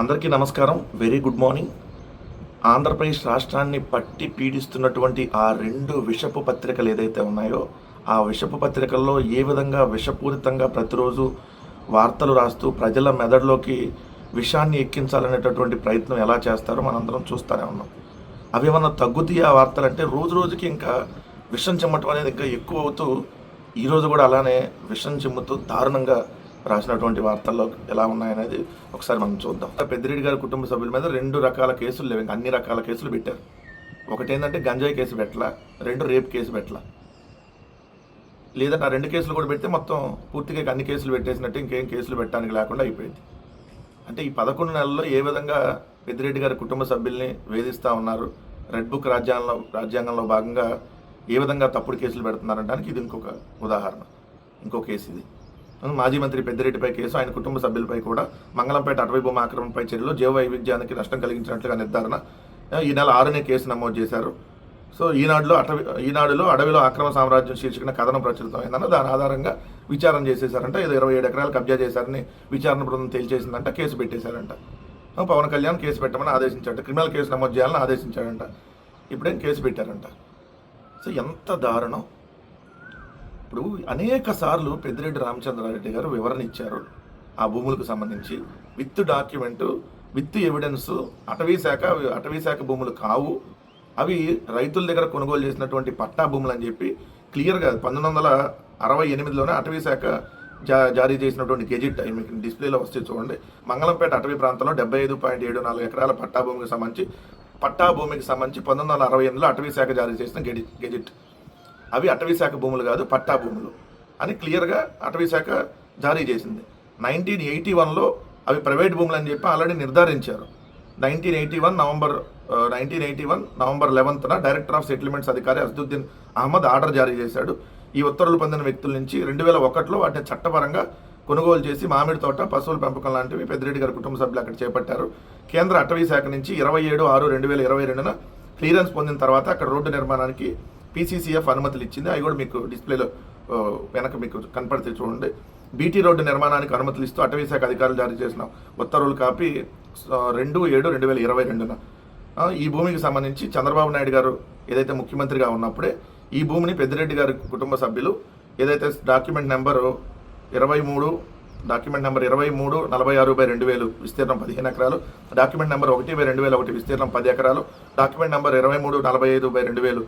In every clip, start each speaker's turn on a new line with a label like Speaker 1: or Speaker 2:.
Speaker 1: అందరికీ నమస్కారం. Very good morning Andhra Pradesh రాష్ట్రాన్ని పట్టి పీడిస్తున్నటువంటి ఆ రెండు విషపు పత్రికలు ఏదైతే ఉన్నాయో ఆ విషపు పత్రికల్లో ఏ విధంగా విషపూరితంగా ప్రతిరోజు వార్తలు రాస్తూ ప్రజల మెదడులోకి విషాన్ని ఎక్కించాలనేటటువంటి ప్రయత్నం ఎలా చేస్తారో మనందరం చూస్తూనే ఉన్నాం. అవి ఏమన్నా తగ్గుతాయి ఆ వార్తలు అంటే రోజు రోజుకి ఇంకా విషం చెమ్మటం అనేది ఇంకా ఎక్కువ అవుతూ ఈరోజు కూడా అలానే విషం చిమ్ముతూ దారుణంగా రాసినటువంటి వార్తల్లో ఎలా ఉన్నాయనేది ఒకసారి మనం చూద్దాం. పెద్దిరెడ్డి గారి కుటుంబ సభ్యుల మీద రెండు రకాల కేసులు లేవు. ఇంకా అన్ని రకాల కేసులు పెట్టారు. ఒకటి ఏంటంటే గంజాయి కేసు పెట్టలా? రెండు రేప్ కేసు పెట్టలా? లేదంటే ఆ రెండు కేసులు కూడా పెడితే మొత్తం పూర్తిగా అన్ని కేసులు పెట్టేసినట్టు ఇంకేం కేసులు పెట్టడానికి లేకుండా అయిపోయింది. అంటే ఈ పదకొండు నెలల్లో ఏ విధంగా పెద్దిరెడ్డి గారి కుటుంబ సభ్యుల్ని వేధిస్తూ ఉన్నారు? రెడ్ బుక్ రాజ్యాంగంలో రాజ్యాంగంలో భాగంగా ఏ విధంగా తప్పుడు కేసులు పెడుతున్నారనడానికి ఇది ఇంకొక ఉదాహరణ. ఇంకో కేసు ఇది. మాజీ మంత్రి పెద్దిరెడ్డిపై కేసు ఆయన కుటుంబ సభ్యులపై కూడా మంగళంపేట అటవీ భూమి ఆక్రమణపై చర్యలు జీవ వైవిధ్యానికి నష్టం కలిగించినట్లుగా నిర్ధారణ ఈ నెల ఆరునే కేసు నమోదు చేశారు. సో ఈనాడులో అటవీ ఈనాడులో అడవిలో అక్రమ సామ్రాజ్యం శీర్షికన కథనం ప్రచురితమైందన్న దాని ఆధారంగా విచారణ చేసేశారంట. ఇది ఇరవై ఏడు ఎకరాలు కబ్జా చేశారని విచారణ బృందం తేల్చేసిందంట కేసు పెట్టేశారంట. పవన్ కళ్యాణ్ కేసు పెట్టమని ఆదేశించాడు. క్రిమినల్ కేసు నమోదు చేయాలని ఆదేశించాడంట. ఇప్పుడేం కేసు పెట్టారంట? సో ఎంత దారుణం. ఇప్పుడు అనేక సార్లు పెద్దిరెడ్డి రామచంద్రారెడ్డి గారు వివరణ ఇచ్చారు. ఆ భూములకు సంబంధించి విత్ డాక్యుమెంట్ విత్ ఎవిడెన్స్ అటవీ శాఖ అటవీ శాఖ భూములు కావు. అవి రైతుల దగ్గర కొనుగోలు చేసినటువంటి పట్టా భూములు అని చెప్పి క్లియర్గా పంతొమ్మిది వందల అరవై ఎనిమిదిలోనే అటవీ శాఖ జా జారీ చేసినటువంటి గెజిట్ మీకు డిస్ప్లేలో వస్తే చూడండి. మంగళంపేట అటవీ ప్రాంతంలో డెబ్బై ఐదు పాయింట్ ఏడు నాలుగు ఎకరాల పట్టా భూమికి సంబంధించి పట్టా భూమికి సంబంధించి పంతొమ్మిది వందల అరవై ఎనిమిదిలో అటవీ శాఖ జారీ చేసిన గెడి గెజిట్. అవి అటవీ శాఖ భూములు కాదు పట్టా భూములు అని క్లియర్గా అటవీ శాఖ జారీ చేసింది. నైన్టీన్ ఎయిటీ వన్లో అవి ప్రైవేట్ భూములు అని చెప్పి ఆల్రెడీ నిర్ధారించారు. Nineteen eighty one November nineteen eighty one November లెవెన్త్న director of settlements అధికారి అసదుద్దీన్ అహ్మద్ ఆర్డర్ జారీ చేశాడు. ఈ ఉత్తర్వులు పొందిన వ్యక్తుల నుంచి రెండు వేల ఒకటిలో వాటిని చట్టపరంగా కొనుగోలు చేసి మామిడి తోట పశువుల పెంపకం లాంటివి పెద్దిరెడ్డి గారి కుటుంబ సభ్యులు అక్కడ చేపట్టారు. కేంద్ర అటవీ శాఖ నుంచి ఇరవై ఏడు ఆరు రెండు వేల ఇరవై రెండున క్లియరెన్స్ పొందిన తర్వాత అక్కడ రోడ్డు నిర్మాణానికి పీసీసీఎఫ్ అనుమతులు ఇచ్చింది. అవి కూడా మీకు డిస్ప్లేలో వెనక మీకు కనపడితే చూడండి. బీటీ రోడ్డు నిర్మాణానికి అనుమతులు ఇస్తూ అటవీ శాఖ అధికారులు జారీ చేసిన ఉత్తర్వులు కాపీ రెండు ఏడు రెండు వేల ఇరవై రెండున. ఈ భూమికి సంబంధించి చంద్రబాబు నాయుడు గారు ఏదైతే ముఖ్యమంత్రిగా ఉన్నప్పుడే ఈ భూమిని పెద్దిరెడ్డి గారి కుటుంబ సభ్యులు ఏదైతే డాక్యుమెంట్ నెంబరు ఇరవై మూడు డాక్యుమెంట్ నెంబర్ ఇరవై మూడు నలభై ఆరు బై రెండు వేలు విస్తీర్ణం పదిహేను ఎకరాలు డాక్యుమెంట్ నెంబర్ ఒకటి బై రెండు వేల ఒకటి విస్తీర్ణం పది ఎకరాలు డాక్యుమెంట్ నెంబర్ ఇరవై మూడు నలభై ఐదు బై రెండు వేలు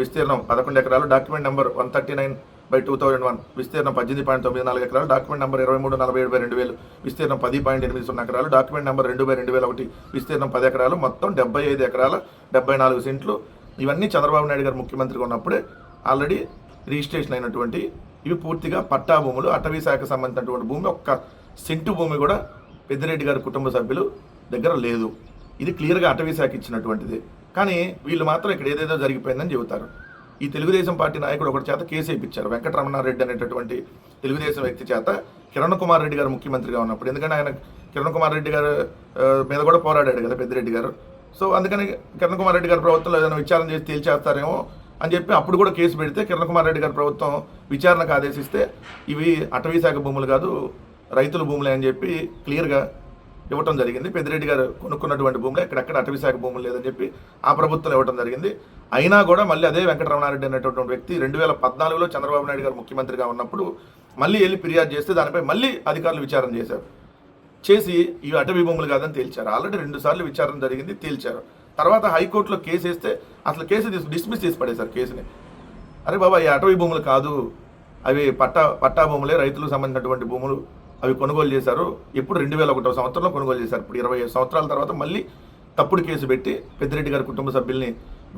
Speaker 1: విస్తీర్ణం పదకొండు ఎకరాలు. Document number one thirty nine by two thousand one విస్తీర్ణం పద్దెనిమిది పాయింట్ తొమ్మిది నాలుగు ఎకరాలు. డాక్యుమెంట్ నెంబర్ ఇరవై మూడు నలభై ఏడు బై రెండు వేలు. విస్తీర్ణం పది పాయింట్ ఎనిమిది సున్నా ఎకరాలు. డాక్యుమెంట్ నెంబర్ రెండు బై రెండు వేల ఒకటి. విస్తీర్ణం పది ఎకరాలు. మొత్తం డెబ్బై ఐదు ఎకరాల డెబ్బై నాలుగు సెంట్లు. ఇవన్నీ చంద్రబాబు నాయుడు గారు ముఖ్యమంత్రిగా ఉన్నప్పుడే ఆల్రెడీ రిజిస్ట్రేషన్ అయినటువంటి ఇవి పూర్తిగా పట్టా భూములు అటవీ శాఖకు సంబంధించినటువంటి భూమి. ఒక్క సెంటు భూమి కూడా పెద్దిరెడ్డి గారి కుటుంబ సభ్యులు దగ్గర లేదు. ఇది క్లియర్గా అటవీ శాఖ ఇచ్చినటువంటిది. కానీ వీళ్ళు మాత్రం ఇక్కడ ఏదేదో జరిగిపోయిందని చెబుతారు. ఈ తెలుగుదేశం పార్టీ నాయకుడు ఒకటి చేత కేసు వేయించారు. వెంకటరమణారెడ్డి అనేటటువంటి తెలుగుదేశం వ్యక్తి చేత కిరణ్ కుమార్ రెడ్డి గారు ముఖ్యమంత్రిగా ఉన్నప్పుడు. ఎందుకంటే ఆయన కిరణ్ కుమార్ రెడ్డి గారు మీద కూడా పోరాడాడు కదా పెద్దిరెడ్డి గారు. సో అందుకని కిరణ్ కుమార్ రెడ్డి గారి ప్రభుత్వంలో ఏదైనా విచారణ చేసి తేల్చేస్తారేమో అని చెప్పి అప్పుడు కూడా కేసు పెడితే కిరణ్ కుమార్ రెడ్డి గారి ప్రభుత్వం విచారణకు ఆదేశిస్తే ఇవి అటవీ శాఖ భూములు కాదు రైతుల భూములే అని చెప్పి క్లియర్గా ఇవ్వటం జరిగింది. పెద్దిరెడ్డి గారు కొనుక్కున్నటువంటి భూములు ఎక్కడెక్కడ అటవీశాఖ భూములు లేదని చెప్పి ఆ ప్రభుత్వం ఇవ్వటం జరిగింది. అయినా కూడా మళ్ళీ అదే వెంకటరమణారెడ్డి అనేటటువంటి వ్యక్తి రెండు వేల పద్నాలుగులో చంద్రబాబు నాయుడు గారు ముఖ్యమంత్రిగా ఉన్నప్పుడు మళ్ళీ వెళ్ళి ఫిర్యాదు చేస్తే దానిపై మళ్ళీ అధికారులు విచారణ చేశారు. చేసి ఈ అటవీ భూములు కాదని తేల్చారు. ఆల్రెడీ రెండు సార్లు విచారణ జరిగింది తేల్చారు. తర్వాత హైకోర్టులో కేసు వేస్తే అసలు కేసు తీసు డిస్మిస్ చేసి పడేశారు కేసుని. అరే బాబా ఈ అటవీ భూములు కాదు. అవి పట్టా పట్టా భూములే రైతులకు సంబంధించినటువంటి భూములు. అవి కొనుగోలు చేశారు. ఇప్పుడు రెండు వేల ఒకటో సంవత్సరంలో కొనుగోలు చేశారు. ఇప్పుడు ఇరవై ఐదు సంవత్సరాల తర్వాత మళ్ళీ తప్పుడు కేసు పెట్టి పెద్దిరెడ్డి గారి కుటుంబ సభ్యుల్ని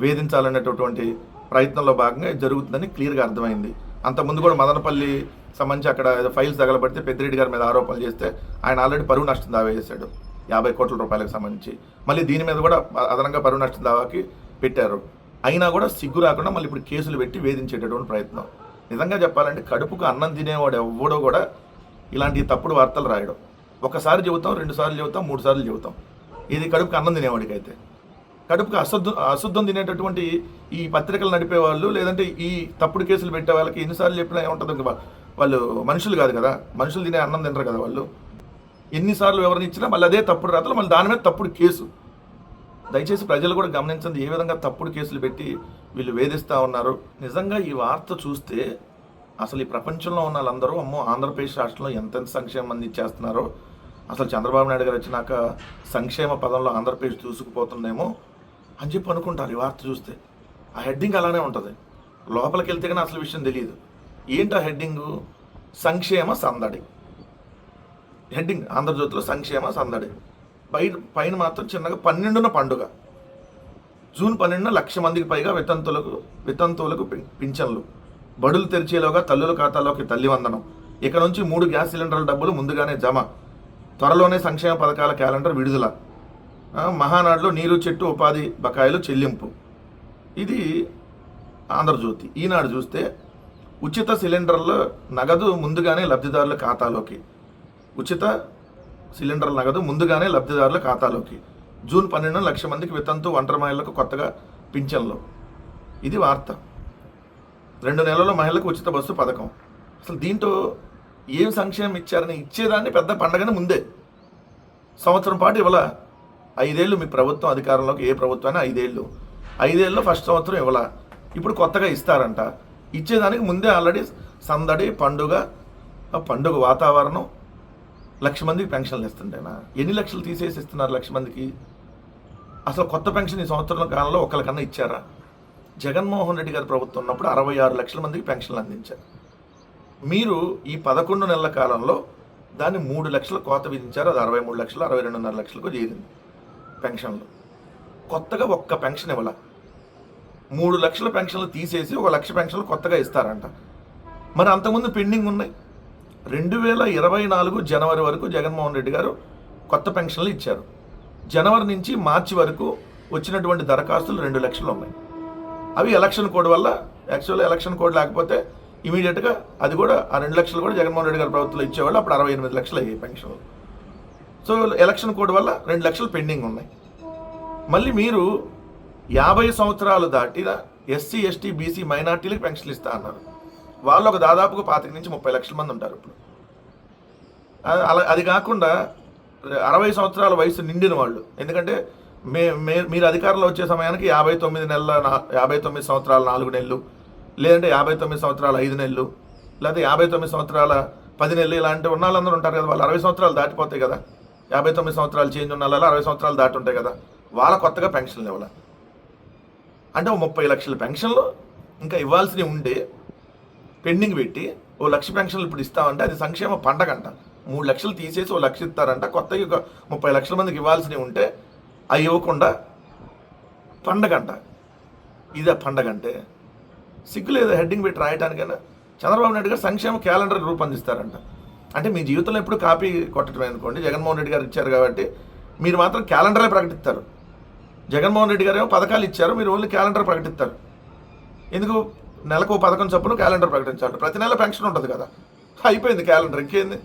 Speaker 1: వేధించాలనేటటువంటి ప్రయత్నంలో భాగంగా జరుగుతుందని క్లియర్గా అర్థమైంది. అంతకుముందు కూడా మదనపల్లి సంబంధించి అక్కడ ఏదో ఫైల్స్ తగలబడితే పెద్దిరెడ్డి గారి మీద ఆరోపణలు చేస్తే ఆయన ఆల్రెడీ పరువు నష్టం దావా చేశాడు. యాభై కోట్ల రూపాయలకు సంబంధించి. మళ్ళీ దీని మీద కూడా అదనంగా పరువు నష్టం దావాకి పెట్టారు. అయినా కూడా సిగ్గు రాకుండా మళ్ళీ ఇప్పుడు కేసులు పెట్టి వేధించేటటువంటి ప్రయత్నం. నిజంగా చెప్పాలంటే కడుపుకు అన్నం తినేవాడు ఎవడో కూడా ఇలాంటి తప్పుడు వార్తలు రాయడం. ఒకసారి చెబుతాం రెండు సార్లు చెబుతాం మూడు సార్లు చెబుతాం. ఇది కడుపుకి అన్నం తినేవాడికి అయితే కడుపుకి అశుద్ధం అశుద్ధం తినేటటువంటి ఈ పత్రికలు నడిపే వాళ్ళు లేదంటే ఈ తప్పుడు కేసులు పెట్టే వాళ్ళకి ఎన్నిసార్లు చెప్పినా ఏముంటుంది వాళ్ళు మనుషులు కాదు కదా. మనుషులు తినే అన్నం తినరు కదా వాళ్ళు. ఎన్నిసార్లు వివరణ ఇచ్చినా మళ్ళీ అదే తప్పుడు రాతలు మళ్ళీ దాని మీద తప్పుడు కేసు. దయచేసి ప్రజలు కూడా గమనించండి ఏ విధంగా తప్పుడు కేసులు పెట్టి వీళ్ళు వేధిస్తూ ఉన్నారు. నిజంగా ఈ వార్త చూస్తే అసలు ఈ ప్రపంచంలో ఉన్న వాళ్ళందరూ అమ్మో ఆంధ్రప్రదేశ్ రాష్ట్రంలో ఎంతెంత సంక్షేమం అందించేస్తున్నారో అసలు చంద్రబాబు నాయుడు గారు వచ్చినాక సంక్షేమ పదంలో ఆంధ్రప్రదేశ్ దూసుకుపోతుందేమో అని చెప్పి అనుకుంటారు ఈ వార్త చూస్తే. ఆ హెడ్డింగ్ అలానే ఉంటుంది. లోపలికి వెళ్తే కానీ అసలు విషయం తెలియదు. ఏంటి ఆ హెడ్డింగు? సంక్షేమ సందడి. హెడ్డింగ్ ఆంధ్రజ్యోతిలో సంక్షేమ సందడి. పై పైన మాత్రం చిన్నగా పన్నెండున పండుగ. జూన్ పన్నెండున లక్ష మందికి పైగా వితంతులకు వితంతువులకు పింఛన్లు. బడులు తెరిచేలోగా తల్లుల ఖాతాలోకి తల్లి వందనం. ఇక నుంచి మూడు గ్యాస్ సిలిండర్ల డబ్బులు ముందుగానే జమ. త్వరలోనే సంక్షేమ పథకాల క్యాలెండర్ విడుదల. మహానాడులో నీరు చెట్టు ఉపాధి బకాయిలు చెల్లింపు. ఇది ఆంధ్రజ్యోతి. ఈనాడు చూస్తే ఉచిత సిలిండర్ల నగదు ముందుగానే లబ్ధిదారుల ఖాతాలోకి. ఉచిత సిలిండర్ల నగదు ముందుగానే లబ్ధిదారుల ఖాతాలోకి. జూన్ పన్నెండున లక్ష మందికి వితంతు ఒంటరి మహిళలకు కొత్తగా పింఛన్లు. ఇది వార్త. రెండు నెలల్లో మహిళలకు ఉచిత బస్సు పథకం. అసలు దీంతో ఏం సంక్షేమం ఇచ్చారని ఇచ్చేదాన్ని పెద్ద పండగని ముందే. సంవత్సరం పాటు ఇవ్వాల? ఐదేళ్ళు మీ ప్రభుత్వం అధికారంలోకి ఏ ప్రభుత్వమైనా ఐదేళ్ళు. ఐదేళ్ళు ఫస్ట్ సంవత్సరం ఇవ్వాల? ఇప్పుడు కొత్తగా ఇస్తారంట. ఇచ్చేదానికి ముందే ఆల్రెడీ సందడి పండుగ ఆ పండుగ వాతావరణం. లక్ష మందికి పెన్షన్లు ఇస్తుంటేనా ఎన్ని లక్షలు తీసేసి ఇస్తున్నారు లక్ష మందికి? అసలు కొత్త పెన్షన్ ఈ సంవత్సరం కాలంలో ఒకరికన్నా ఇచ్చారా? జగన్మోహన్ రెడ్డి గారి ప్రభుత్వం ఉన్నప్పుడు అరవై ఆరు లక్షల మందికి పెన్షన్లు అందించారు. మీరు ఈ పదకొండు నెలల కాలంలో దాన్ని మూడు లక్షల కోత విధించారు అది అరవై మూడు లక్షలు అరవై రెండున్నర లక్షలకు చేరింది పెన్షన్లు. కొత్తగా ఒక్క పెన్షన్ ఇవ్వాల. మూడు లక్షల పెన్షన్లు తీసేసి ఒక లక్ష పెన్షన్లు కొత్తగా ఇస్తారంట. మరి అంతకుముందు పెండింగ్ ఉన్నాయి. రెండు వేల ఇరవై నాలుగు జనవరి వరకు జగన్మోహన్ రెడ్డి గారు కొత్త పెన్షన్లు ఇచ్చారు. జనవరి నుంచి మార్చి వరకు వచ్చినటువంటి దరఖాస్తులు రెండు లక్షలు ఉన్నాయి. అవి ఎలక్షన్ కోడ్ వల్ల యాక్చువల్గా ఎలక్షన్ కోడ్ లేకపోతే ఇమీడియట్గా అది కూడా ఆ రెండు లక్షలు కూడా జగన్మోహన్ రెడ్డి గారి ప్రభుత్వంలో ఇచ్చేవాళ్ళు అప్పుడు అరవై ఎనిమిది లక్షలు అయ్యాయి పెన్షన్లు సో ఎలక్షన్ కోడ్ వల్ల రెండు లక్షలు పెండింగ్ ఉన్నాయి. మళ్ళీ మీరు యాభై సంవత్సరాలు దాటిన ఎస్సీ ఎస్టీ బీసీ మైనార్టీలకు పెన్షన్లు ఇస్తా అన్నారు. వాళ్ళు ఒక దాదాపుగా పాతిక నుంచి ముప్పై లక్షల మంది ఉంటారు ఇప్పుడు. అలా అది కాకుండా అరవై సంవత్సరాల వయసు నిండిన వాళ్ళు ఎందుకంటే మే మే మీరు అధికారంలో వచ్చే సమయానికి యాభై తొమ్మిది నెలల యాభై తొమ్మిది సంవత్సరాల నాలుగు నెలలు లేదంటే యాభై తొమ్మిది సంవత్సరాల ఐదు నెలలు లేకపోతే యాభై తొమ్మిది సంవత్సరాల పది నెలలు ఇలాంటి ఉన్న వాళ్ళందరూ ఉంటారు కదా వాళ్ళు అరవై సంవత్సరాలు దాటిపోతాయి కదా. యాభై తొమ్మిది సంవత్సరాలు చేంజ్ ఉన్న వాళ్ళు అరవై సంవత్సరాలు దాటి ఉంటాయి కదా. వాళ్ళ కొత్తగా పెన్షన్లు ఇవ్వాలి అంటే ఓ ముప్పై లక్షల పెన్షన్లు ఇంకా ఇవ్వాల్సినవి ఉండే పెండింగ్ పెట్టి ఓ లక్ష పెన్షన్లు ఇప్పుడు ఇస్తామంటే అది సంక్షేమ పండగంట. మూడు లక్షలు తీసేసి ఓ లక్ష ఇస్తారంట. కొత్తగా ఒక ముప్పై లక్షల మందికి ఇవ్వాల్సినవి ఉంటే అవి ఇవ్వకుండా పండగంట. ఇదే పండగ అంటే సిగ్గు లేదు హెడ్డింగ్ పెట్టి రాయటానికైనా. చంద్రబాబు నాయుడు గారు సంక్షేమ క్యాలెండర్ రూపొందిస్తారంట. అంటే మీ జీవితంలో ఎప్పుడు కాపీ కొట్టడమే అనుకోండి. జగన్మోహన్ రెడ్డి గారు ఇచ్చారు కాబట్టి మీరు మాత్రం క్యాలెండరే ప్రకటిస్తారు. జగన్మోహన్ రెడ్డి గారు ఏమో పథకాలు ఇచ్చారు. మీరు ఓన్లీ క్యాలెండర్ ప్రకటిస్తారు. ఎందుకు? నెలకు పథకం చొప్పున క్యాలెండర్ ప్రకటించాలి ప్రతి నెల పెన్షన్ ఉంటుంది కదా. అయిపోయింది క్యాలెండర్. ఇంకేంది?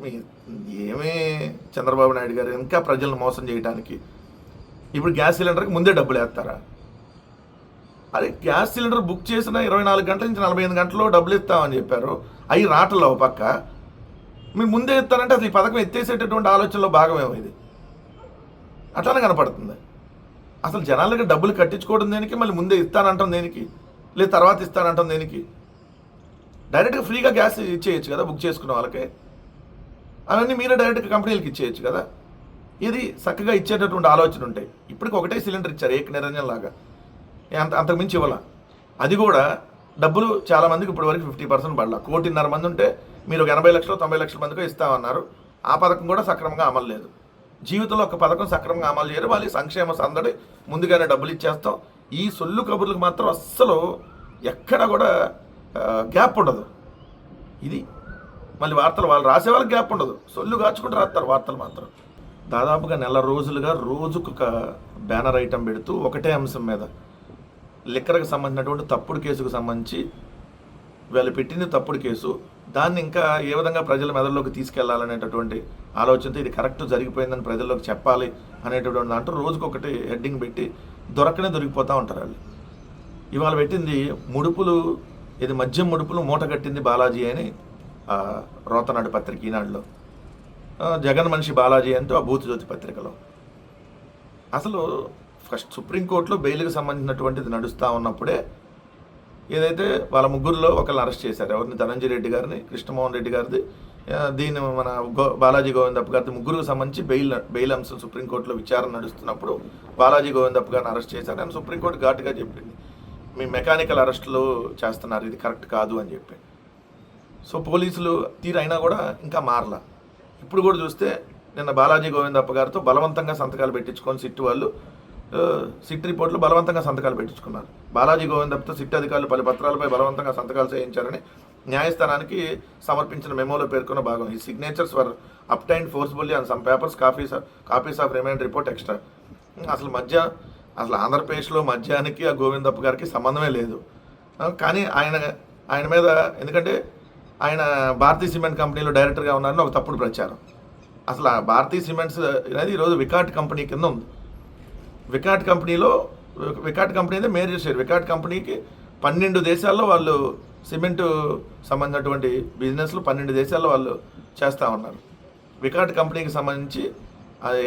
Speaker 1: మీ ఏమీ చంద్రబాబు నాయుడు గారు ఇంకా ప్రజలను మోసం చేయడానికి ఇప్పుడు గ్యాస్ సిలిండర్కి ముందే డబ్బులు వేస్తారా? అరే గ్యాస్ సిలిండర్ బుక్ చేసిన ఇరవై నాలుగు గంటల నుంచి నలభై ఐదు గంటల్లో డబ్బులు ఇస్తామని చెప్పారు. అవి రాటలో ఒక పక్క. మీరు ముందే ఇస్తారంటే అసలు ఈ పథకం ఎత్తేసేటటువంటి ఆలోచనలో భాగమేమో ఇది. అట్లానే కనపడుతుంది. అసలు జనాలకి డబ్బులు కట్టించుకోవడం దేనికి? మళ్ళీ ముందే ఇస్తానంటాం దేనికి? లేదు తర్వాత ఇస్తానంటాం దేనికి? డైరెక్ట్గా ఫ్రీగా గ్యాస్ ఇచ్చేయచ్చు కదా బుక్ చేసుకున్న వాళ్ళకి. అవన్నీ మీరే డైరెక్ట్గా కంపెనీలకు ఇచ్చేయచ్చు కదా. ఇది చక్కగా ఇచ్చేటటువంటి ఆలోచన ఉంటాయి. ఇప్పటికి ఒకటే సిలిండర్ ఇచ్చారు ఏక నిరంజన్ లాగా. అంత అంతకుమించి ఇవ్వాల. అది కూడా డబ్బులు చాలామందికి ఇప్పటి వరకు ఫిఫ్టీ పర్సెంట్ పడాల. కోటిన్నర మంది ఉంటే మీరు ఒక ఎనభై లక్షలు తొంభై లక్షల మందికి ఇస్తామన్నారు. ఆ పథకం కూడా సక్రమంగా అమలు లేదు. జీవితంలో ఒక పథకం సక్రమంగా అమలు చేయరు. వాళ్ళు సంక్షేమ సందడి ముందుగానే డబ్బులు ఇచ్చేస్తాం. ఈ సొల్లు కబుర్లకు మాత్రం అస్సలు ఎక్కడ కూడా గ్యాప్ ఉండదు. ఇది మళ్ళీ వార్తలు వాళ్ళు రాసే వాళ్ళకి గ్యాప్ ఉండదు. సొల్లు కాచుకుంటూ రాస్తారు వార్తలు మాత్రం. దాదాపుగా నెల రోజులుగా రోజుకు ఒక బ్యానర్ ఐటమ్ పెడుతూ ఒకటే అంశం మీద లిక్కర్కి సంబంధించినటువంటి తప్పుడు కేసుకు సంబంధించి వీళ్ళు పెట్టింది తప్పుడు కేసు. దాన్ని ఇంకా ఏ విధంగా ప్రజల మెదడులోకి తీసుకెళ్ళాలనేటటువంటి ఆలోచనతో ఇది కరెక్ట్ జరిగిపోయిందని ప్రజల్లోకి చెప్పాలి అనేటటువంటి దాంట్లో రోజుకొకటి హెడ్డింగ్ పెట్టి దొరకనే దొరికిపోతూ ఉంటారు వాళ్ళు. ఇవాళ పెట్టింది ముడుపులు ఇది మద్యం ముడుపులు మూట కట్టింది బాలాజీ అని రోతనాడు పత్రిక ఈనాడులో. జగన్ మనిషి బాలాజీ అంటూ ఆ భూతజ్యోతి పత్రికలో. అసలు ఫస్ట్ సుప్రీంకోర్టులో బెయిల్కి సంబంధించినటువంటిది నడుస్తూ ఉన్నప్పుడే ఏదైతే వాళ్ళ ముగ్గురులో ఒకరిని అరెస్ట్ చేశారు ఎవరిని? ధనంజయ రెడ్డి గారిని కృష్ణమోహన్ రెడ్డి గారిది దీన్ని మన గో బాలాజీ గోవిందప్ప గారి ముగ్గురుకు సంబంధించి బెయిల్ బెయిల్ అంశం సుప్రీంకోర్టులో విచారణ నడుస్తున్నప్పుడు బాలాజీ గోవిందప్ప గారిని అరెస్ట్ చేశారు సుప్రీంకోర్టు ఘాటుగా చెప్పింది. మీ మెకానికల్ అరెస్టులు చేస్తున్నారు ఇది కరెక్ట్ కాదు అని చెప్పి. సో పోలీసులు తీరైనా కూడా ఇంకా మారలా. ఇప్పుడు కూడా చూస్తే నిన్న బాలాజీ గోవిందప్ప గారితో బలవంతంగా సంతకాలు పెట్టించుకొని సిట్ వాళ్ళు సిట్ రిపోర్ట్లు బలవంతంగా సంతకాలు పెట్టించుకున్నారు. బాలాజీ గోవిందప్పతో సిట్ అధికారులు పలు పత్రాలపై బలవంతంగా సంతకాలు చేయించారని న్యాయస్థానానికి సమర్పించిన మెమోలో పేర్కొన్న భాగం. ఈ signatures were obtained forcefully and some papers copies copies of remand report extra అసలు మధ్య అసలు ఆంధ్రప్రదేశ్లో మధ్యానికి ఆ గోవిందప్ప గారికి సంబంధమే లేదు. కానీ ఆయన ఆయన మీద ఎందుకంటే ఆయన భారతీయ సిమెంట్ కంపెనీలో డైరెక్టర్గా ఉన్నారని ఒక తప్పుడు ప్రచారం. అసలు ఆ భారతీయ సిమెంట్స్ అనేది ఈరోజు వికాట్ కంపెనీ కింద ఉంది. వికాట్ కంపెనీలో వికాట్ కంపెనీ అయితే మేజర్ షేర్ వికాట్ కంపెనీకి పన్నెండు దేశాల్లో వాళ్ళు సిమెంట్ సంబంధించినటువంటి బిజినెస్లు పన్నెండు దేశాల్లో వాళ్ళు చేస్తూ ఉన్నారు. వికాట్ కంపెనీకి సంబంధించి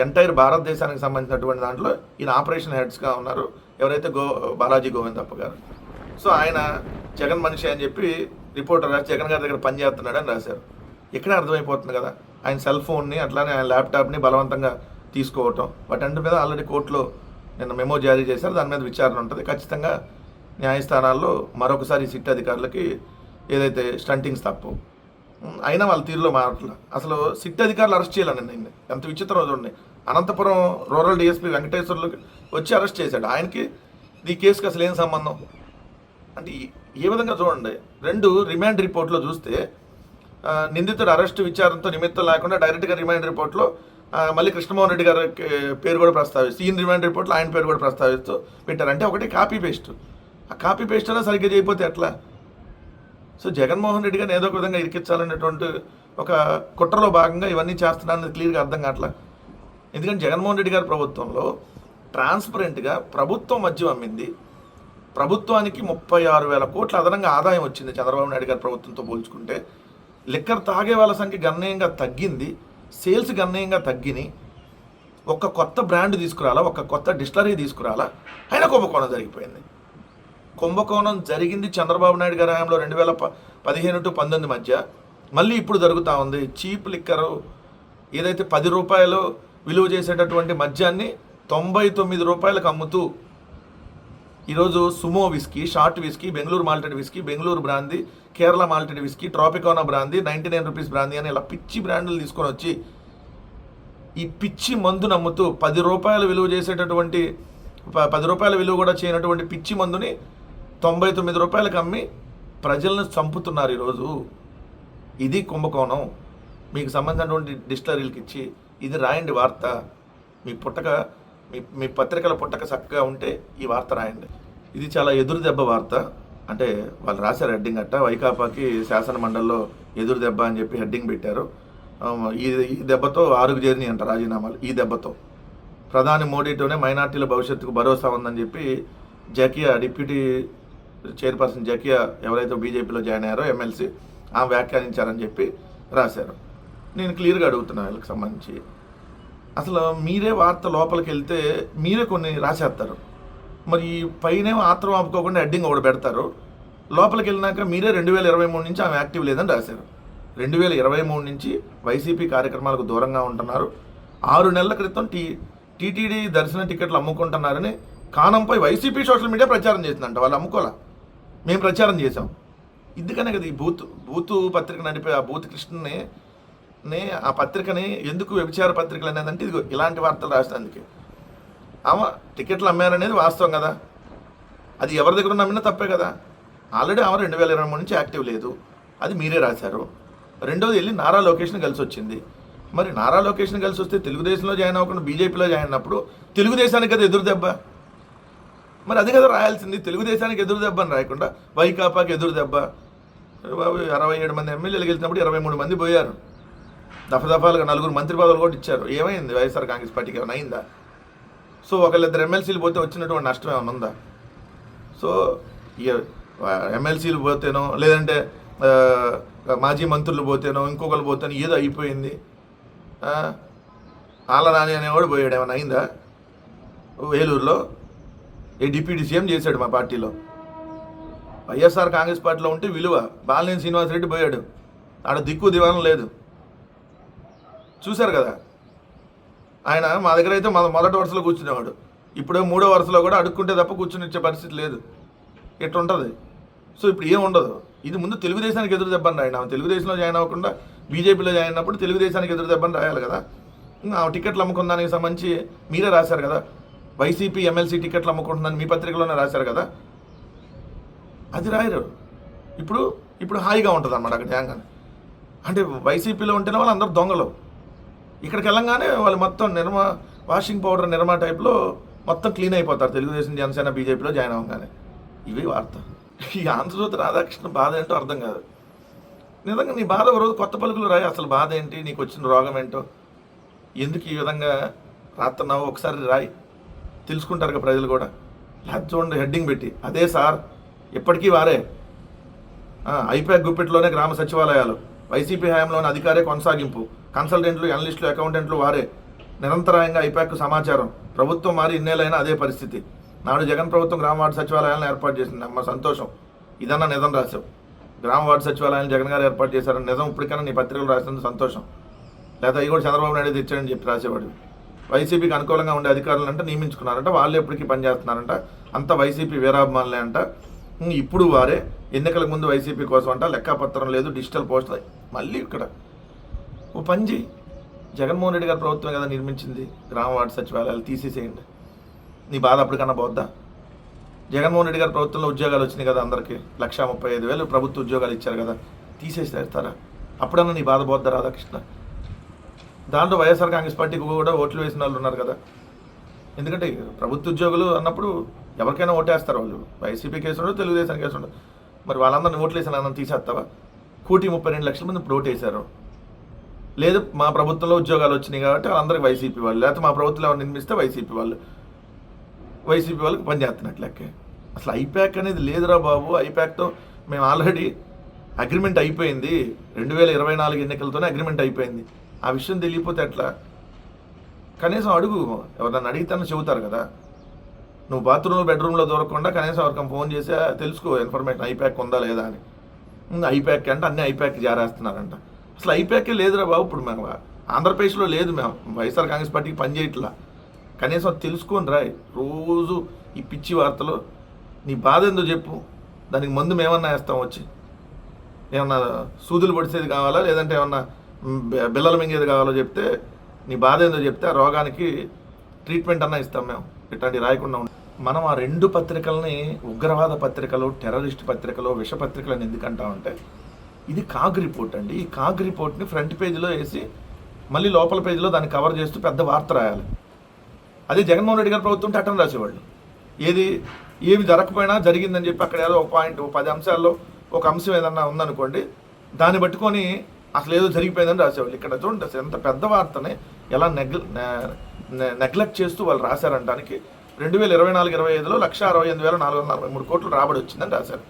Speaker 1: ఎంటైర్ భారతదేశానికి సంబంధించినటువంటి దాంట్లో ఈయన ఆపరేషన్ హెడ్స్గా ఉన్నారు. ఎవరైతే గో బాలాజీ గోవిందప్ప గారు. సో ఆయన జగన్ మనిషి అని చెప్పి రిపోర్టర్ రాసి జగన్ గారి దగ్గర పనిచేస్తున్నాడు అని రాశారు. ఇక్కడే అర్థమైపోతుంది కదా ఆయన సెల్ ఫోన్ని అట్లానే ఆయన ల్యాప్టాప్ని బలవంతంగా తీసుకోవటం. వాటంటి మీద ఆల్రెడీ కోర్టులో నిన్న మెమో జారీ చేశారు దాని మీద విచారణ ఉంటుంది. ఖచ్చితంగా న్యాయస్థానాల్లో మరొకసారి సిట్ అధికారులకి ఏదైతే స్టంటింగ్స్ తప్పు అయినా వాళ్ళ తీరులో మారట్ల. అసలు సిట్ అధికారులు అరెస్ట్ చేయాలని నేను ఎంత విచిత్రం చూడండి. అనంతపురం రూరల్ డిఎస్పీ వెంకటేశ్వర్లు వచ్చి అరెస్ట్ చేశాడు. ఆయనకి ఈ కేసుకి అసలు ఏం సంబంధం? అంటే ఈ- ఏ విధంగా చూడండి. రెండు రిమాండ్ రిపోర్ట్లో చూస్తే నిందితుడు అరెస్టు విచారణతో నిమిత్తం లేకుండా డైరెక్ట్గా రిమాండ్ రిపోర్ట్లో మళ్ళీ కృష్ణమోహన్ రెడ్డి గారి పేరు కూడా ప్రస్తావిస్తూ ఈయన రిమాండ్ రిపోర్ట్లో ఆయన పేరు కూడా ప్రస్తావిస్తూ పెట్టారు. అంటే ఒకటి కాపీ పేస్ట్ ఆ కాపీ పేస్ట్ అయినా సరిగ్గా చేయకపోతే ఎట్లా? సో జగన్మోహన్ రెడ్డి గారిని ఏదో ఒక విధంగా ఇరికించాలనేటువంటి ఒక కుట్రలో భాగంగా ఇవన్నీ చేస్తున్నారని క్లియర్గా అర్థం కావట్లా? ఎందుకంటే జగన్మోహన్ రెడ్డి గారి ప్రభుత్వంలో ట్రాన్స్పరెంట్గా ప్రభుత్వం మద్యం అమ్మింది ప్రభుత్వానికి ముప్పై ఆరు వేల కోట్ల అదనంగా ఆదాయం వచ్చింది చంద్రబాబు నాయుడు గారి ప్రభుత్వంతో పోల్చుకుంటే. లిక్కర్ తాగే వాళ్ళ సంఖ్య గణనీయంగా తగ్గింది సేల్స్ గణనీయంగా తగ్గినాయి ఒక కొత్త బ్రాండ్ తీసుకురాలా ఒక కొత్త డిస్టలరీ తీసుకురాలా అయినా కుంభకోణం జరిగిపోయింది. కుంభకోణం జరిగింది చంద్రబాబు నాయుడు గారి హయాంలో రెండు వేల ప పదిహేను టు పంతొమ్మిది మధ్య. మళ్ళీ ఇప్పుడు జరుగుతూ ఉంది చీప్ లిక్కరు ఏదైతే పది రూపాయలు విలువ చేసేటటువంటి మద్యాన్ని తొంభై తొమ్మిది రూపాయలకు అమ్ముతూ ఈరోజు Sumo whisky short whisky Bengaluru malted whisky Bengaluru brandy Kerala malted whisky Tropicana brandy ninety nine rupees brandy అని ఇలా పిచ్చి బ్రాండ్లు తీసుకొని వచ్చి ఈ పిచ్చి మందు నమ్ముతూ పది రూపాయలు విలువ చేసేటటువంటి ప- పది రూపాయల విలువ కూడా చేయనటువంటి పిచ్చి మందుని తొంభై తొమ్మిది రూపాయలకు అమ్మి ప్రజలను చంపుతున్నారు ఈరోజు. ఇది కుంభకోణం. మీకు సంబంధించినటువంటి డిస్టరీలకు ఇచ్చి ఇది రాయండి వార్త. మీ పుట్టక మీ మీ పత్రికల పుట్టక చక్కగా ఉంటే ఈ వార్త రాయండి. ఇది చాలా ఎదురు దెబ్బ వార్త. అంటే వాళ్ళు రాశారు హెడ్డింగ్ అట్ట. వైకాపాకి శాసన మండలిలో ఎదురు దెబ్బ అని చెప్పి హెడ్డింగ్ పెట్టారు. ఈ ఈ దెబ్బతో ఆరుగు చేరిని అంట రాజీనామాలు. ఈ దెబ్బతో. ప్రధాని మోడీతోనే మైనార్టీల భవిష్యత్తుకు భరోసా ఉందని చెప్పి జకియా డిప్యూటీ చైర్పర్సన్ జకియా ఎవరైతే బీజేపీలో జాయిన్ అయ్యారో ఎమ్మెల్సీ ఆమె వ్యాఖ్యానించారని చెప్పి రాశారు. నేను క్లియర్గా అడుగుతున్నాను వీళ్ళకి సంబంధించి. అసలు మీరే వార్త లోపలికి వెళ్తే మీరే కొన్ని రాసేస్తారు. మరి పైన ఆత్రం ఆపుకోకుండా హెడ్డింగ్ ఒకటి పెడతారు. లోపలికి వెళ్ళినాక మీరే రెండు వేల ఇరవై మూడు నుంచి ఆమె యాక్టివ్ లేదని రాశారు. రెండు వేల ఇరవై మూడు నుంచి వైసీపీ కార్యక్రమాలకు దూరంగా ఉంటున్నారు. ఆరు నెలల క్రితం టీ టీటీడీ దర్శన టికెట్లు అమ్ముకుంటున్నారని కానంపై వైసీపీ సోషల్ మీడియా ప్రచారం చేసిందంట. వాళ్ళు అమ్ముకోలే? మేము ప్రచారం చేసాం ఇందుకనే కదా ఈ బూత్ బూతు పత్రిక నడిపే ఆ బూత్ కృష్ణని నే ఆ పత్రికని ఎందుకు వ్యభిచార పత్రికలు అనేది అంటే ఇలాంటి వార్తలు రాసినందుకే. ఆమె టికెట్లు అమ్మారనేది వాస్తవం కదా. అది ఎవరి దగ్గర ఉన్న తప్పే కదా. ఆల్రెడీ ఆమె రెండు వేల ఇరవై మూడు నుంచి యాక్టివ్ లేదు. అది మీరే రాశారు. రెండోది వెళ్ళి నారా లొకేషన్ కలిసి వచ్చింది. మరి నారా లొకేషన్ కలిసి వస్తే తెలుగుదేశంలో జాయిన్ అవ్వకుండా బీజేపీలో జాయిన్ అయినప్పుడు తెలుగుదేశానికి కదా ఎదురు దెబ్బ. మరి అది కదా రాయాల్సింది. తెలుగుదేశానికి ఎదురు దెబ్బ అని రాయకుండా వైకాపాకి ఎదురు దెబ్బ. బాబు అరవై ఏడు మంది ఎమ్మెల్యేలు గెలిచినప్పుడు ఇరవై మూడు మంది పోయారు. దఫదఫాలుగా నలుగురు మంత్రి పదవులు కూడా ఇచ్చారు. ఏమైంది వైఎస్ఆర్ కాంగ్రెస్ పార్టీకి ఏమైనా అయిందా? సో ఒకళ్ళిద్దరు ఎమ్మెల్సీలు పోతే వచ్చినటువంటి నష్టం ఏమైనా ఉందా? సో ఎమ్మెల్సీలు పోతేనో లేదంటే మాజీ మంత్రులు పోతేనో ఇంకొకరు పోతేనో ఏదో అయిపోయింది. ఆలరాని అనేవాడు పోయాడు. ఏమైనా అయిందా? వేలూరులో ఏ డిప్యూటీ సీఎం చేశాడు మా పార్టీలో. వైఎస్ఆర్ కాంగ్రెస్ పార్టీలో ఉంటే విలువ. బాలినేని శ్రీనివాసరెడ్డి పోయాడు. ఆడ దిక్కు దివానం లేదు. చూశారు కదా? ఆయన మా దగ్గర అయితే మన మొదటి వరుసలో కూర్చునేవాడు. ఇప్పుడే మూడో వరుసలో కూడా అడుక్కుంటే తప్ప కూర్చుని ఇచ్చే పరిస్థితి లేదు. ఇట్లా ఉంటుంది సో ఇప్పుడు ఏం ఉండదు. ఇది ముందు తెలుగుదేశానికి ఎదురు దెబ్బని రాయండి. ఆమె తెలుగుదేశంలో జాయిన్ అవ్వకుండా బీజేపీలో జాయిన్ అయినప్పుడు తెలుగుదేశానికి ఎదురు దెబ్బని రాయాలి కదా? ఆమె టికెట్లు అమ్ముకుందానికి సంబంధించి మీరే రాశారు కదా? వైసీపీ ఎమ్మెల్సీ టికెట్లు అమ్ముకుంటుందని మీ పత్రికలోనే రాశారు కదా? అది రాయరు. ఇప్పుడు ఇప్పుడు హాయిగా ఉంటుంది అన్నమాట అక్కడ అంటే వైసీపీలో ఉంటేనే వాళ్ళందరూ దొంగలు. ఇక్కడికి వెళ్ళంగానే వాళ్ళు మొత్తం నిర్మా వాషింగ్ పౌడర్ నిర్మా టైప్లో మొత్తం క్లీన్ అయిపోతారు. తెలుగుదేశం జనసేన బీజేపీలో జాయిన్ అవ్వగానే. ఇవి వార్త. ఈ ఆంధ్రజ్యోతి రాధాకృష్ణ బాధ ఏంటో అర్థం కాదు. నిజంగా నీ బాధ రోజు కొత్త పలుకులు రాయి. అసలు బాధ ఏంటి? నీకు వచ్చిన రోగం ఏంటో? ఎందుకు ఈ విధంగా రాత్రన్నావు ఒకసారి రాయి. తెలుసుకుంటారు కదా ప్రజలు కూడా. లేకపోతే చూడండి హెడ్డింగ్ పెట్టి. అదే సార్ ఇప్పటికీ వారే. ఐపాక్ గుప్పెట్లోనే గ్రామ సచివాలయాలు. వైసీపీ హయాంలోని అధికారే కొనసాగింపు. కన్సల్టెంట్లు అనలిస్టులు అకౌంటెంట్లు వారే. నిరంతరాయంగా ఐపాక్ సమాచారం. ప్రభుత్వం మారి ఇన్నేళ్ళైనా అదే పరిస్థితి. నాడు జగన్ ప్రభుత్వం గ్రామ వార్డు సచివాలయాలను ఏర్పాటు చేసింది. అమ్మ సంతోషం. ఇదన్నా నిజం రాశావు. గ్రామ వార్డు సచివాలయాన్ని జగన్ గారు ఏర్పాటు చేశారని నిజం ఇప్పటికైనా నీ పత్రికలు రాసినందుకు సంతోషం. లేదా ఇది కూడా చంద్రబాబు నాయుడు తెచ్చాడని చెప్పి రాసేవాడు వైసీపీకి అనుకూలంగా ఉండే అధికారులు అంటే నియమించుకున్నారంట. వాళ్ళు ఎప్పటికీ పనిచేస్తున్నారంట. అంత వైసీపీ వీరాభిమానులే అంట. ఇప్పుడు వారే. ఎన్నికల ముందు వైసీపీ కోసం అంట. లెక్కపత్రం లేదు డిజిటల్ పోస్టర్. మళ్ళీ ఇక్కడ ఓ పని చేయి జగన్మోహన్ రెడ్డి గారి ప్రభుత్వం కదా నిర్మించింది. గ్రామ వార్డు సచివాలయాలు తీసేసేయండి. నీ బాధ అప్పటికన్నా పోద్దా? జగన్మోహన్ రెడ్డి గారి ప్రభుత్వంలో ఉద్యోగాలు వచ్చినాయి కదా అందరికీ. లక్షా ముప్పై ఐదు వేలు ప్రభుత్వ ఉద్యోగాలు ఇచ్చారు కదా. తీసేసేస్తారా? అప్పుడన్నా నీ బాధ పోద్దా రాధాకృష్ణ? దాంట్లో వైఎస్ఆర్ కాంగ్రెస్ పార్టీకి కూడా ఓట్లు వేసిన వాళ్ళు ఉన్నారు కదా. ఎందుకంటే ప్రభుత్వ ఉద్యోగులు అన్నప్పుడు ఎవరికైనా ఓటేస్తారు వాళ్ళు. వైసీపీ కేసు ఉండదు తెలుగుదేశం కేసు ఉండదు. మరి వాళ్ళందరినీ ఓట్లు వేసిన అందరిని తీసేస్తావా? కోటి ముప్పై రెండు లక్షల మంది ఇప్పుడు ఓటేశారు లేదు మా ప్రభుత్వంలో ఉద్యోగాలు వచ్చినాయి కాబట్టి వాళ్ళందరికీ వైసీపీ వాళ్ళు లేకపోతే మా ప్రభుత్వంలో ఎవరు నిర్మిస్తే వైసీపీ వాళ్ళు. వైసీపీ వాళ్ళకి పనిచేస్తున్నట్లు లెక్కే. అసలు ఐప్యాక్ అనేది లేదురా బాబు. ఐప్యాక్తో మేము ఆల్రెడీ అగ్రిమెంట్ అయిపోయింది. రెండు వేల ఇరవై నాలుగు ఎన్నికలతోనే అగ్రిమెంట్ అయిపోయింది. ఆ విషయం తెలియపోతే ఎట్లా? కనీసం అడుగు ఎవరన్నా అడిగితేనే చెబుతారు కదా. నువ్వు బాత్రూమ్ బెడ్రూమ్లో దొరకకుండా కనీసం ఎవరికైనా ఫోన్ చేసి తెలుసుకో ఇన్ఫర్మేషన్ ఐప్యాక్ ఉందా లేదా అని. ఐప్యాక్ అంటే అన్ని ఐప్యాక్ జారేస్తున్నారంట. అసలు అయిపోయాకే లేదురా బాబు ఇప్పుడు మేము. ఆంధ్రప్రదేశ్లో లేదు మేము. వైఎస్ఆర్ కాంగ్రెస్ పార్టీకి పనిచేయట్లా కనీసం తెలుసుకొని రాయ్ రోజు ఈ పిచ్చి వార్తలు. నీ బాధ ఏందో చెప్పు. దానికి మందు మేమన్నా వేస్తాం వచ్చి. ఏమన్నా సూదులు పడిసేది కావాలా? లేదంటే ఏమన్నా బిల్లలు మింగేది కావాలో చెప్తే నీ బాధ ఏందో చెప్తే ఆ రోగానికి ట్రీట్మెంట్ అన్నా ఇస్తాం మేము. ఇట్లాంటి రాయకుండా మనం ఆ రెండు పత్రికల్ని ఉగ్రవాద పత్రికలు టెర్రరిస్ట్ పత్రికలు విష పత్రికలను ఎందుకు ఇది కాగ్ రిపోర్ట్ అండి. ఈ కాగ్ రిపోర్ట్ని ఫ్రంట్ పేజీలో వేసి మళ్ళీ లోపల పేజీలో దాన్ని కవర్ చేస్తూ పెద్ద వార్త రాయాలి. అదే జగన్మోహన్ రెడ్డి గారి ప్రభుత్వం టటన్ రాసేవాళ్ళు. ఏది ఏమి జరగకపోయినా జరిగిందని చెప్పి అక్కడ ఏదో ఒక పాయింట్ ఒక పది అంశాల్లో ఒక అంశం ఏదన్నా ఉందనుకోండి దాన్ని పట్టుకొని అసలు ఏదో జరిగిపోయిందని రాసేవాళ్ళు. ఇక్కడ చూడండి అసలు ఎంత పెద్ద వార్తని ఎలా నెగ్ల నెగ్లెక్ట్ చేస్తూ వాళ్ళు రాశారంటానికి రెండు వేల ఇరవై నాలుగు ఇరవై ఐదులో లక్ష అరవై ఎనిమిది వేల నాలుగు వందల నలభై మూడు కోట్లు రాబడి వచ్చిందని రాశారు.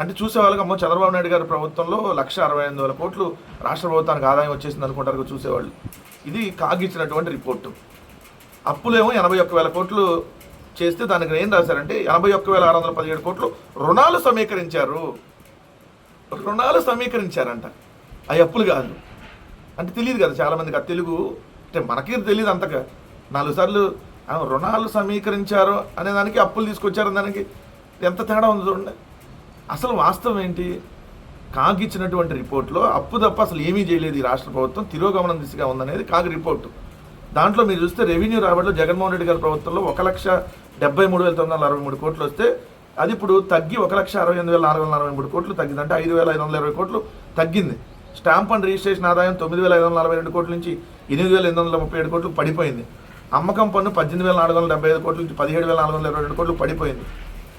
Speaker 1: అంటే చూసేవాళ్ళకి అమ్మో చంద్రబాబు నాయుడు గారి ప్రభుత్వంలో లక్ష అరవై ఎనిమిది వేల కోట్లు రాష్ట్ర ప్రభుత్వానికి ఆదాయం వచ్చేసింది అనుకుంటారు చూసేవాళ్ళు. ఇది కాగిచ్చినటువంటి రిపోర్టు. అప్పులేమో ఎనభై ఒక్క వేల కోట్లు చేస్తే దానికి ఏం రాశారంటే ఎనభై ఒక్క వేల ఆరు వందల పదిహేడు కోట్లు రుణాలు సమీకరించారు. రుణాలు సమీకరించారంట. అవి అప్పులు కాదు. అంటే తెలియదు కదా చాలామందికి ఆ తెలుగు అంటే మనకి తెలియదు అంతగా. నాలుగు సార్లు రుణాలు సమీకరించారు అనే దానికి అప్పులు తీసుకొచ్చారు దానికి ఎంత తేడా ఉంది చూడండి. అసలు వాస్తవం ఏంటి? కాగిచ్చినటువంటి రిపోర్ట్లో అప్పు తప్ప అసలు ఏమీ చేయలేదు ఈ రాష్ట్ర ప్రభుత్వం. తిరోగమనం దిశగా ఉందనేది కాగ్ రిపోర్టు. దాంట్లో మీరు చూస్తే రెవెన్యూ రాబడిలో జగన్మోహన్ రెడ్డి గారి ప్రభుత్వంలో ఒక లక్ష డెబ్బై మూడు వేల తొమ్మిది వందల అరవై మూడు కోట్లు వస్తే అది ఇప్పుడు తగ్గి ఒక లక్ష అరవై ఎనిమిది వేల నాలుగు వందల అరవై మూడు కోట్లు తగ్గింది అంటే ఐదు వేల ఐదు వందల ఇరవై కోట్లు తగ్గింది. స్టాంప్ అండ్ రిజిస్ట్రేషన్ ఆదాయం తొమ్మిది వేల ఐదు వందల నలభై రెండు కోట్ల నుంచి ఎనిమిది వేల ఎనిమిది వందల ముప్పై ఏడు కోట్లు పడిపోయింది. అమ్మకం పన్ను పద్దెనిమిది వేల నాలుగు వందల డెబ్బై ఐదు కోట్ల నుంచి పదిహేడు వేల నాలుగు వందల ఇరవై రెండు కోట్లు పడిపోయింది.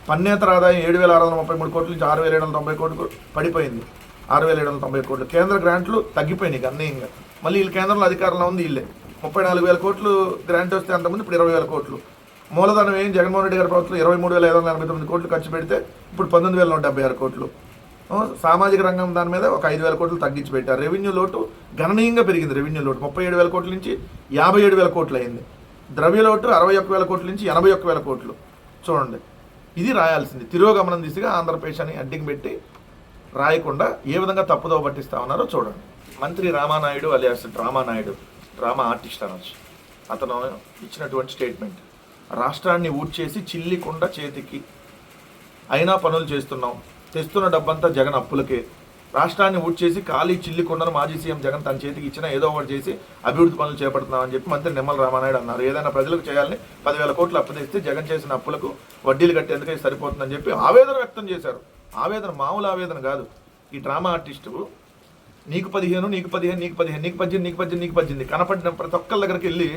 Speaker 1: పన్నేతర ఆదాయం ఏడు వేల ఆరు వందల ముప్పై మూడు కోట్ల నుంచి ఆరు వేల ఏడు వందల తొంభై కోట్లు పడిపోయింది. ఆరు వేల ఏడు వందల తొంభై కోట్లు. కేంద్ర గ్రాంట్లు తగ్గిపోయినాయి గణనీయంగా మళ్ళీ వీళ్ళు కేంద్రంలో అధికారంలో ఉంది వీళ్ళే. ముప్పై నాలుగు వేల కోట్లు గ్రాంట్ వస్తే అంతకుముందు ఇప్పుడు ఇరవై వేల కోట్లు. మూలధనం ఏం? జగన్మోహన్ రెడ్డి గారి ప్రభుత్వం ఇరవై మూడు వేల ఐదు వందల ఎనభై తొమ్మిది కోట్లు ఖర్చు పెడితే ఇప్పుడు పంతొమ్మిది వేల నూట డెబ్బై ఆరు కోట్లు. సామాజిక రంగం దాని మీద ఒక ఐదు వేల కోట్లు తగ్గించి పెట్టారు. రెవెన్యూ లోటు గణనీయంగా పెరిగింది. రెవెన్యూ లోటు ముప్పై ఏడు వేల కోట్ల నుంచి యాభై ఏడు వేల కోట్లు అయింది ద్రవ్య లోటు అరవై ఒక్క వేల కోట్ల నుంచి ఎనభై ఒక్క వేల కోట్లు. చూడండి. ఇది రాయాల్సింది. తిరోగమనం దిశగా ఆంధ్రప్రదేశ్ అని అడ్డింగ్ పెట్టి రాయకుండా ఏ విధంగా తప్పుదో పట్టిస్తా ఉన్నారో చూడండి. మంత్రి Ramanaidu alias Dramanaidu drama artist అనొచ్చు. అతను ఇచ్చినటువంటి స్టేట్మెంట్. రాష్ట్రాన్ని ఊడ్చేసి చిల్లికుండా చేతికి అయినా పనులు చేస్తున్నాం. తెస్తున్న డబ్బంతా జగన్ అప్పులకే. రాష్ట్రాన్ని ఊడ్చేసి ఖాళీ చిల్లి కొండను మాజీ సీఎం జగన్ తన చేతికి ఇచ్చిన ఏదో ఒకటి చేసి అభివృద్ధి పనులు చేపడుతున్నామని చెప్పి మంత్రి నిమ్మల రామానాయుడు అన్నారు. ఏదైనా ప్రజలకు చేయాలని పదివేల కోట్లు అప్పుదేస్తే జగన్ చేసిన అప్పులకు వడ్డీలు కట్టేందుకు సరిపోతుందని చెప్పి ఆవేదన వ్యక్తం చేశారు. ఆవేదన మామూలు ఆవేదన కాదు. ఈ డ్రామా ఆర్టిస్టు నీకు పదిహేను నీకు పదిహేను నీకు పదిహేను నీకు పద్దెనిమిది నీకు పద్దెనిమిది నీకు పద్దెనిమిది కనపడిన ప్రతి ఒక్కరి దగ్గరికి వెళ్ళి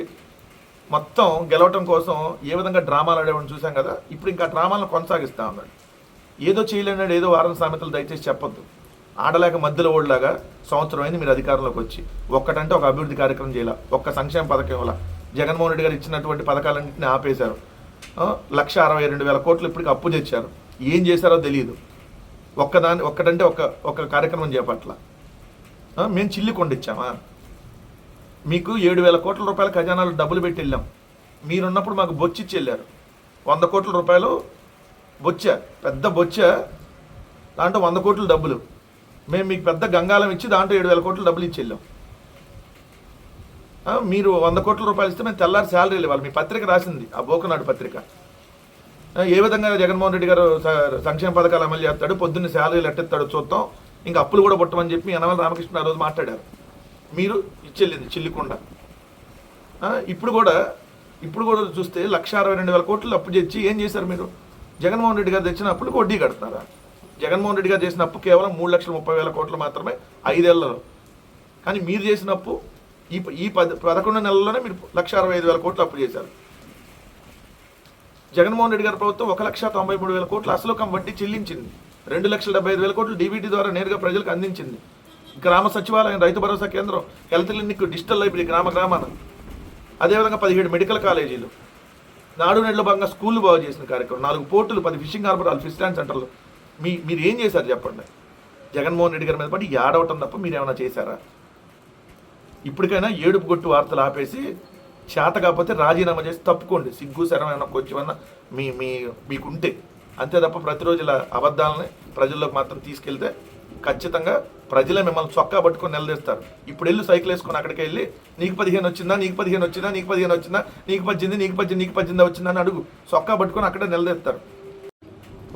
Speaker 1: మొత్తం గెలవటం కోసం ఏ విధంగా డ్రామాలు ఆడేవాడిని చూసాం కదా ఇప్పుడు ఇంకా డ్రామాలను కొనసాగిస్తా ఉన్నాడు. ఏదో చేయలేనాడు ఏదో వారం సామెతలు దయచేసి చెప్పొద్దు. ఆడలేక మధ్యలో ఓడిలాగా సంవత్సరం అయింది మీరు అధికారంలోకి వచ్చి. ఒక్కటంటే ఒక అభివృద్ధి కార్యక్రమం చేయాల. ఒక్క సంక్షేమ పథకం ఇవ్వాల. జగన్మోహన్ రెడ్డి గారు ఇచ్చినటువంటి పథకాలన్నింటినీ ఆపేశారు. లక్ష అరవై రెండు వేల కోట్లు ఇప్పటికి అప్పు తెచ్చారు. ఏం చేశారో తెలియదు. ఒక్కదాని ఒక్కటంటే ఒక ఒక కార్యక్రమం చేపట్ల. మేము చిల్లి కొండిచ్చామా? మీకు ఏడు వేల కోట్ల రూపాయల ఖజానాలు డబ్బులు పెట్టి వెళ్ళాం. మీరున్నప్పుడు మాకు బొచ్చిచ్చి వెళ్ళారు. వంద కోట్ల రూపాయలు బొచ్చ పెద్ద బొచ్చ దాంట్లో వంద కోట్ల డబ్బులు. మేము మీకు పెద్ద గంగాలం ఇచ్చి దాంట్లో ఏడు వేల కోట్లు డబ్బులు ఇచ్చి వెళ్ళాం మీరు వంద కోట్ల రూపాయలు ఇస్తే మేము తెల్లారి శాలరీలు ఇవ్వాలి. మీ పత్రిక రాసింది ఆ బోకనాడు పత్రిక. ఏ విధంగా జగన్మోహన్ రెడ్డి గారు సంక్షేమ పథకాలు అమలు చేస్తాడు పొద్దున్న శాలరీలు ఎట్టెత్తాడు చూద్దాం. ఇంకా అప్పులు కూడా పుట్టమని చెప్పి యనమల రామకృష్ణ ఆ రోజు మాట్లాడారు. మీరు ఇచ్చెళ్ళింది చిల్లికొండ. ఇప్పుడు కూడా ఇప్పుడు కూడా చూస్తే లక్ష అరవై రెండు వేల కోట్లు అప్పు చేసి ఏం చేశారు మీరు? జగన్మోహన్ రెడ్డి గారు తెచ్చిన అప్పులు వడ్డీ కడుతున్నారా? జగన్మోహన్ రెడ్డి గారు చేసిన అప్పు కేవలం మూడు లక్షల ముప్పై వేల కోట్లు మాత్రమే ఐదేళ్ళలో. కానీ మీరు చేసిన అప్పు ఈ ప- ఈ పది పదకొండు నెలల్లోనే మీరు లక్ష అరవై ఐదు వేల కోట్లు అప్పు చేశారు. జగన్మోహన్ రెడ్డి గారి ప్రభుత్వం ఒక లక్ష తొంభై మూడు వేల కోట్లు అసలు వడ్డీ చెల్లించింది. రెండు లక్షల డెబ్బై ఐదు వేల కోట్లు డీబీటీ ద్వారా నేరుగా ప్రజలకు అందించింది. గ్రామ సచివాలయం రైతు భరోసా కేంద్రం హెల్త్ క్లినిక్ డిజిటల్ లైబ్రరీ గ్రామ గ్రామాన. అదేవిధంగా పదిహేడు మెడికల్ కాలేజీలు. నాడు నేడులో భాగంగా స్కూళ్ళు బాగు చేసిన కార్యక్రమం. నాలుగు పోర్టులు పది ఫిషింగ్ హార్బర్ ఫిష్ స్టాండ్ సెంటర్లు మీ మీరు ఏం చేశారు చెప్పండి? జగన్మోహన్ రెడ్డి గారి మీద పడి ఏడవటం తప్ప మీరు ఏమైనా చేశారా? ఇప్పటికైనా ఏడుపు కొట్టు వార్తలు ఆపేసి చేత కాకపోతే రాజీనామా చేసి తప్పుకోండి. సిగ్గు శరమైన ఏమైనా కొంచెమన్నా మీ మీ మీకుంటే. అంతే తప్ప ప్రతిరోజు ఇలా అబద్ధాలని ప్రజల్లోకి మాత్రం తీసుకెళ్తే ఖచ్చితంగా ప్రజలే మిమ్మల్ని చొక్కా పట్టుకొని నిలదీస్తారు. ఇప్పుడు వెళ్ళి సైకిల్ వేసుకొని అక్కడికి వెళ్ళి నీకు పదిహేను వచ్చిందా? నీకు పదిహేను వచ్చిందా? నీకు పదిహేను వచ్చిందా? నీకు పద్దెనిమిది నీకు పద్దెనిమిది నీకు పద్దెనిమిది వచ్చిందా? అని అడుగు. చొక్కా పట్టుకొని అక్కడే నిలదీస్తారు.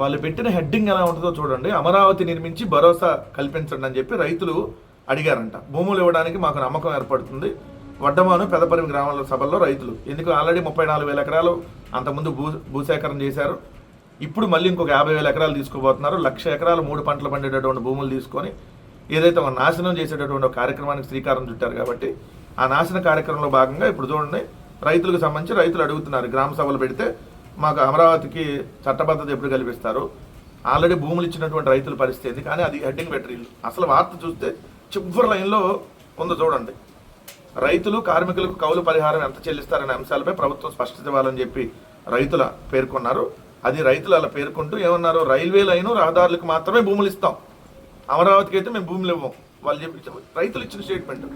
Speaker 1: వాళ్ళు పెట్టిన హెడ్డింగ్ ఎలా ఉంటుందో చూడండి. అమరావతి నిర్మించి భరోసా కల్పించండి అని చెప్పి రైతులు అడిగారంట. భూములు ఇవ్వడానికి మాకు నమ్మకం ఏర్పడుతుంది. వడ్డమాను పెదపరిమి గ్రామాల సభల్లో రైతులు. ఎందుకు? ఆల్రెడీ ముప్పై నాలుగు వేల ఎకరాలు అంతకుముందు భూ భూసేకరణ చేశారు. ఇప్పుడు మళ్ళీ ఇంకొక యాభై వేల ఎకరాలు తీసుకోబోతున్నారు లక్ష ఎకరాలు మూడు పంటలు పండేటటువంటి భూములు తీసుకొని ఏదైతే ఒక నాశనం చేసేటటువంటి కార్యక్రమానికి శ్రీకారం చుట్టారు కాబట్టి ఆ నాశన కార్యక్రమంలో భాగంగా ఇప్పుడు చూడండి రైతులకు సంబంధించి రైతులు అడుగుతున్నారు. గ్రామ సభలు పెడితే మాకు అమరావతికి చట్టబద్ధత ఎప్పుడు కల్పిస్తారు? ఆల్రెడీ భూములు ఇచ్చినటువంటి రైతుల పరిస్థితి కానీ అది హెడ్డింగ్ పెట్టరు అసలు వార్త చూస్తే చివరి లైన్లో ఉందో చూడండి. రైతులు కార్మికులకు కౌలు పరిహారం ఎంత చెల్లిస్తారనే అంశాలపై ప్రభుత్వం స్పష్టత ఇవ్వాలని చెప్పి రైతుల పేర్కొన్నారు. అది రైతులు అలా పేర్కొంటూ ఏమన్నారు? రైల్వే లైను రహదారులకు మాత్రమే భూములు ఇస్తాం. అమరావతికి అయితే మేము భూములు ఇవ్వం. వాళ్ళు చెప్పి రైతులు ఇచ్చిన స్టేట్మెంట్.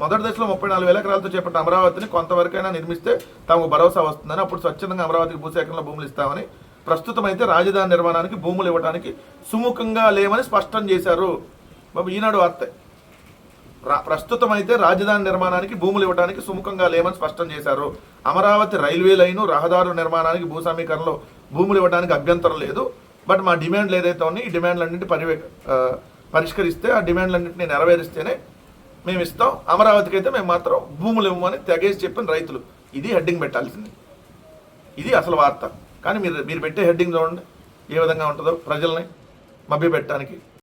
Speaker 1: మొదటి దశలో ముప్పై నాలుగు వేల ఎకరాలతో చేపట్టిన అమరావతిని కొంతవరకైనా నిర్మిస్తే తమకు భరోసా వస్తుందని అప్పుడు స్వచ్ఛందంగా అమరావతికి భూసేకరణలో భూములు ఇస్తామని ప్రస్తుతం అయితే రాజధాని నిర్మాణానికి భూములు ఇవ్వడానికి సుముఖంగా లేవని స్పష్టం చేశారు. బాబు ఈనాడు వార్త. ప్రస్తుతం అయితే రాజధాని నిర్మాణానికి భూములు ఇవ్వడానికి సుముఖంగా లేమని స్పష్టం చేశారు. అమరావతి రైల్వే లైను రహదారు నిర్మాణానికి భూ సమీకరణలో భూములు ఇవ్వడానికి అభ్యంతరం లేదు. బట్ మా డిమాండ్లు ఏదైతే ఉన్నాయి ఈ డిమాండ్లన్నింటి పరివే పరిష్కరిస్తే ఆ డిమాండ్లన్నింటినీ నెరవేరిస్తేనే మేము ఇస్తాం అమరావతికి అయితే మేము మాత్రం భూములు ఇవ్వమని తెగేసి చెప్పిన రైతులు. ఇది హెడ్డింగ్ పెట్టాల్సింది. ఇది అసలు వార్త. కానీ మీరు మీరు పెట్టే హెడ్డింగ్ చూడండి. ఏ విధంగా ఉంటుందో ప్రజల్ని మభ్యపెట్టడానికి.